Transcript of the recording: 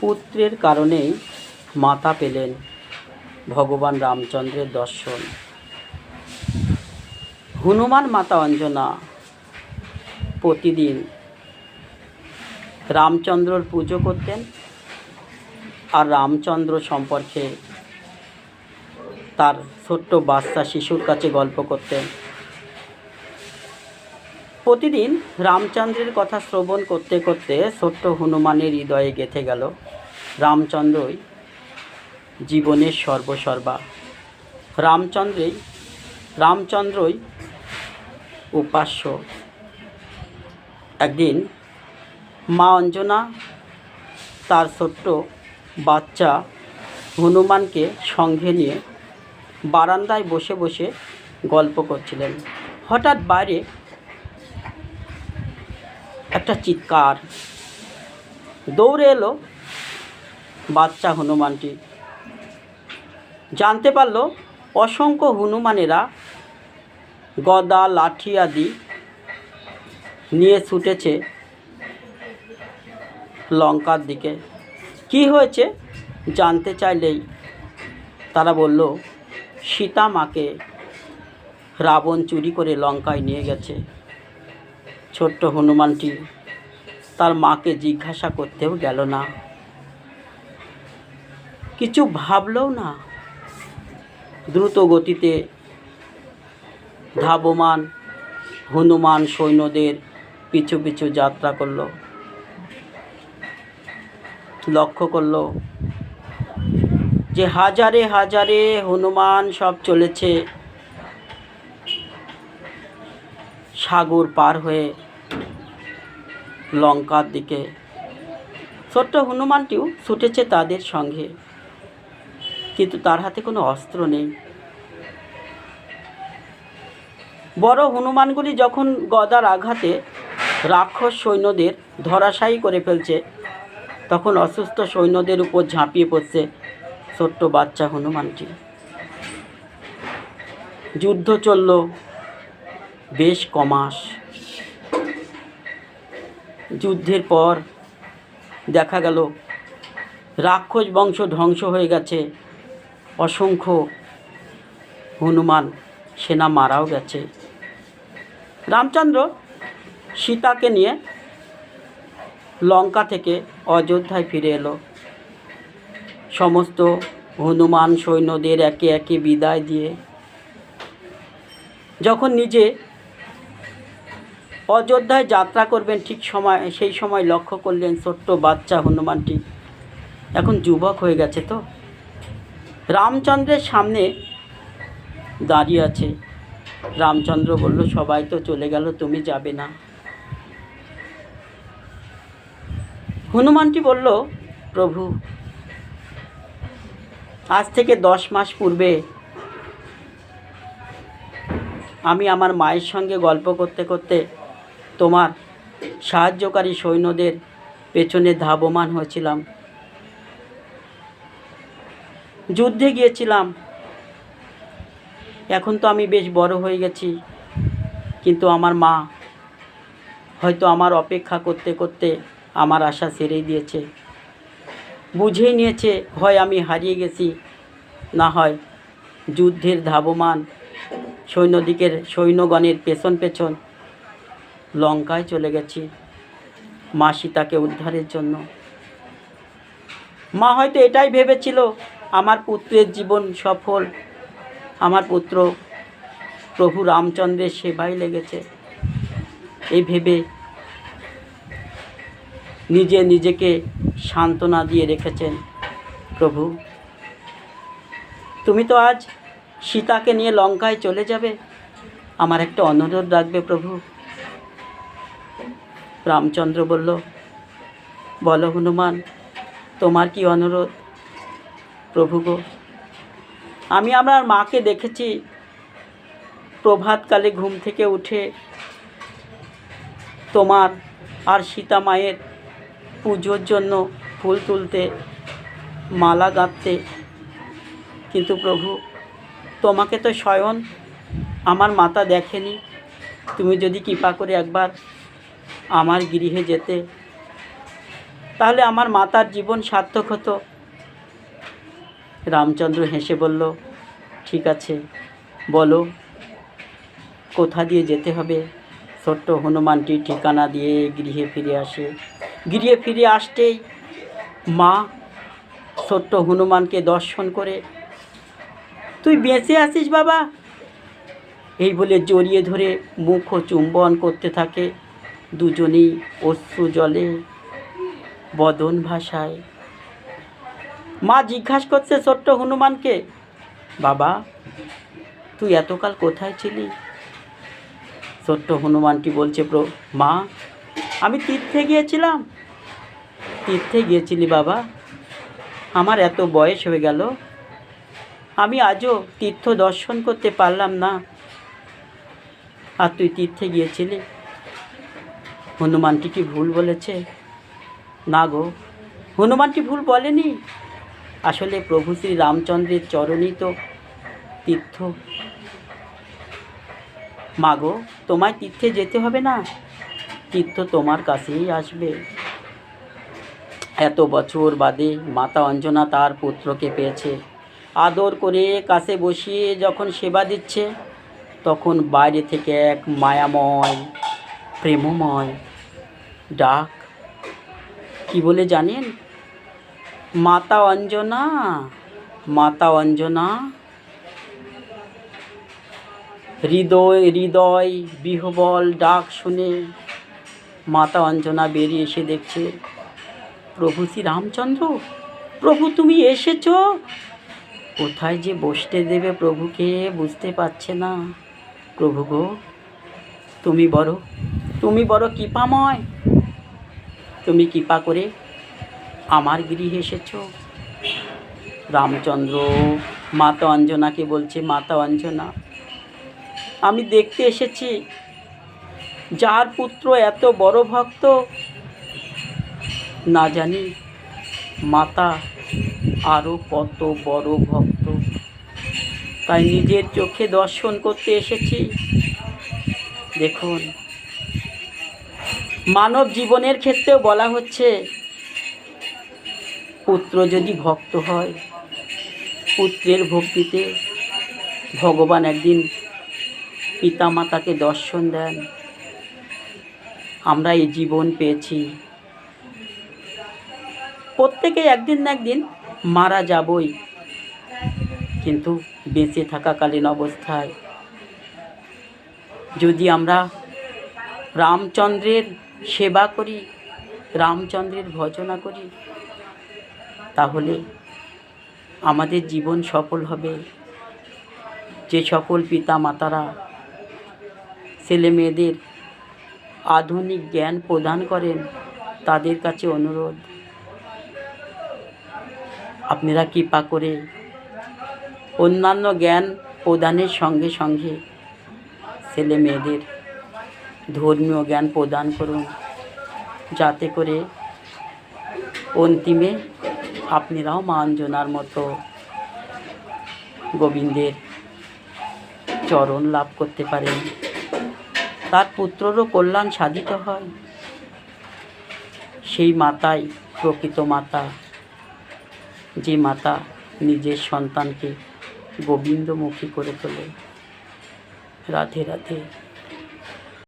পুত্রের কারণেই মাতা পেলেন ভগবান রামচন্দ্রের দর্শন। হনুমান মাতা অঞ্জনা প্রতিদিন রামচন্দ্রর পুজো করতেন আর রামচন্দ্র সম্পর্কে তার ছোট্ট বাচ্চা শিশুর কাছে গল্প করতেন। প্রতিদিন রামচন্দ্রের কথা শ্রবণ করতে করতে ছোট্ট হনুমানের হৃদয়ে গেঁথে গেল রামচন্দ্রই জীবনের সর্বসর্বা। রামচন্দ্রই রামচন্দ্রই উপাস্য। একদিন মা অঞ্জনা তার ছোট্ট বাচ্চা হনুমানকে সঙ্গে নিয়ে বারান্দায় বসে বসে গল্প করছিলেন। হঠাৎ বাইরে একটা চিৎকার। দৌড়ে এলো বাচ্চা হনুমানটি। জানতে পারল অসংখ্য হনুমানেরা গদা, লাঠি আদি নিয়ে ছুটেছে লঙ্কার দিকে। কি হয়েছে জানতে চাইলেই তারা বলল, সীতা মাকে রাবণ চুরি করে লঙ্কায় নিয়ে গেছে। ছোট্ট হনুমানটি তার মাকে জিজ্ঞাসা করতেও গেল না। কিছু ভাবলেও না। দ্রুত গতিতে ধাবমান হনুমান সৈন্যদের পিছু পিছু যাত্রা করল। লক্ষ্য করল যে হাজারে হাজারে হনুমান সব চলেছে। সাগর পার হয়ে লঙ্কার দিকে। ছোট্ট হনুমানটিও ছুটেছে তাদের সঙ্গে। কিন্তু তার হাতে কোনো অস্ত্র নেই। বড় হনুমানগুলি যখন গদার আঘাতে রাক্ষস সৈন্যদের ধরাশায়ী করে ফেলছে, তখন অসুস্থ সৈন্যদের উপর ঝাঁপিয়ে পড়ছে ছোট্ট বাচ্চা হনুমানটি। যুদ্ধ চলল, বেশ কমাস। যুদ্ধের পর দেখা গেল, রাক্ষস বংশ ধ্বংস হয়ে গেছে। অসংখ্য হনুমান সেনা মারাও গেছে। রামচন্দ্র সীতাকে নিয়ে লঙ্কা থেকে অযোধ্যায় ফিরে এলো। সমস্ত হনুমান সৈন্যদের একে একে বিদায় দিয়ে, যখন নিজে অযোধ্যায় যাত্রা করবেন ঠিক সময়, সেই সময় লক্ষ্য করলেন ছোট্ট বাচ্চা হনুমানটি। এখন যুবক হয়ে গেছে তো। রামচন্দ্রের সামনে দাঁড়িয়ে আছে। রামচন্দ্র বলল, সবাই তো চলে গেল, তুমি যাবে না। হনুমানটি বলল, প্রভু, আজ থেকে দশ মাস পূর্বে আমি আমার মায়ের সঙ্গে গল্প করতে করতে তোমার সাহায্যকারী সৈন্যদের পেছনে ধাবমান হয়েছিলাম। যুদ্ধে গিয়েছিলাম। এখন তো আমি বেশ বড় হয়ে গেছি, কিন্তু আমার মা হয়তো আমার অপেক্ষা করতে করতে আমার আশা ছেড়েই দিয়েছে। বুঝেই নিয়েছে, হয় আমি হারিয়ে গেছি, না হয় যুদ্ধের ধাবমান সৈন্যদিকের সৈন্যগণের পেছন পেছন লঙ্কায় চলে গেছি। মা সীতাকে উদ্ধারের জন্য। মা হয়তো এটাই ভেবেছিল, আমার পুত্রের জীবন সফল, আমার পুত্র প্রভু রামচন্দ্রের সেবায় লেগেছে। এই ভেবে নিজে নিজেকে সান্ত্বনা দিয়ে রেখেছেন প্রভু। তুমি তো আজ সীতাকে নিয়ে লঙ্কায় চলে যাবে। আমার একটা অনুরোধ রাখবে প্রভু। রামচন্দ্র বলল, বলো হনুমান, তোমার কি অনুরোধ? প্রভু গো, আমি আমার মাকে দেখেছি। প্রভাতকালে ঘুম থেকে উঠে তোমার আর সীতা মায়ের পুজোর জন্য ফুল তুলতে, মালা গাঁথতে। কিন্তু প্রভু, তোমাকে তো স্বয়ং আমার মাতা দেখেনি। তুমি যদি কৃপা করে একবার আমার গৃহে যেতে। তাহলে আমার মাতার জীবন সার্থক হতো। রামচন্দ্র হেসে বলল, ঠিক আছে, বলো, কোথা দিয়ে যেতে হবে? ছোট্ট হনুমানটি ঠিকানা দিয়ে গৃহে ফিরে আসে। গৃহে ফিরে আসতেই মা ছোট্ট হনুমানকে দর্শন করে, তুই বেঁচে আছিস বাবা? এই বলে জড়িয়ে ধরে মুখ ও চুম্বন করতে থাকে। দুজনেই অশ্রু জলে, বদন ভাষায় মা, জিজ্ঞাসা করছে ছোট্ট হনুমানকে, বাবা, তুই এতকাল কোথায় ছিলি? ছোট্ট হনুমানটি বলছে, প্র, মা, আমি তীর্থে গিয়েছিলাম। তীর্থে গিয়েছিলি বাবা? আমার এত বয়স হয়ে গেল। আমি আজও তীর্থ দর্শন করতে পারলাম না। আর তুই তীর্থে গিয়েছিলি? হনুমানটি কি ভুল বলেছে? না গো। হনুমানটি ভুল বলেনি? আসলে প্রভু শ্রী রামচন্দ্রের চরণই তো তীর্থ। মাগো তোমায় তীর্থে যেতে হবে না? তীর্থ তোমার কাছেই আসবে। এত বছর বাদে মাতা অঞ্জনা তার পুত্রকে পেয়েছে। আদর করে কাছে বসিয়ে যখন সেবা দিচ্ছে, তখন বাইরে থেকে এক মায়াময়, প্রেমময় ডাক। কি বলে জানেন? মাতা অঞ্জনা মাতা অঞ্জনা। হৃদয় হৃদয়, বিহবল ডাক শুনে মাতা অঞ্জনা বেরিয়ে এসে দেখছে, প্রভু শ্রী রামচন্দ্র, প্রভু তুমি এসেছ? কোথায় যে বসতে দেবে প্রভুকে বুঝতে পারছে না। প্রভু গো, তুমি বড় তুমি বড় কৃপাময় তুমি কৃপা করে আমার গৃহে এসেছ। রামচন্দ্র, মাতা অঞ্জনাকে বলছে, মাতা অঞ্জনা, আমি দেখতে এসেছি, যার পুত্র এত বড় ভক্ত। না জানি মাতা আরও কত বড় ভক্ত। তাই নিজের চোখে দর্শন করতে এসেছি। দেখুন মানব জীবনের ক্ষেত্রেও বলা হচ্ছে, পুত্র যদি ভক্ত হয়, পুত্রের ভক্তিতে ভগবান একদিন পিতামাতাকে দর্শন দেন। আমরা এই জীবন পেয়েছি। প্রত্যেকে একদিন না একদিন মারা যাবই, কিন্তু বেঁচে থাকাকালীন অবস্থায়। যদি আমরা রামচন্দ্রের সেবা করি, রামচন্দ্রের ভজনা করি, তাহলে আমাদের জীবন সফল হবে। যে সকল পিতা মাতারা ছেলে মেয়েদের আধুনিক জ্ঞান প্রদান করেন, তাদের কাছে অনুরোধ। আপনারা কৃপা করে অন্যান্য জ্ঞান প্রদানের সঙ্গে সঙ্গে ছেলে মেয়েদের ধর্মীয় জ্ঞান প্রদান করুন। যাতে করে অন্তিমে আপনারাও মা অঞ্জনার মতো গোবিন্দের চরণ লাভ করতে পারেন। তার পুত্ররও কল্যাণ সাধিত হয়। সেই মাতাই প্রকৃত মাতা, যে মাতা নিজের সন্তানকে গোবিন্দমুখী করে তোলে। রাধে রাধে।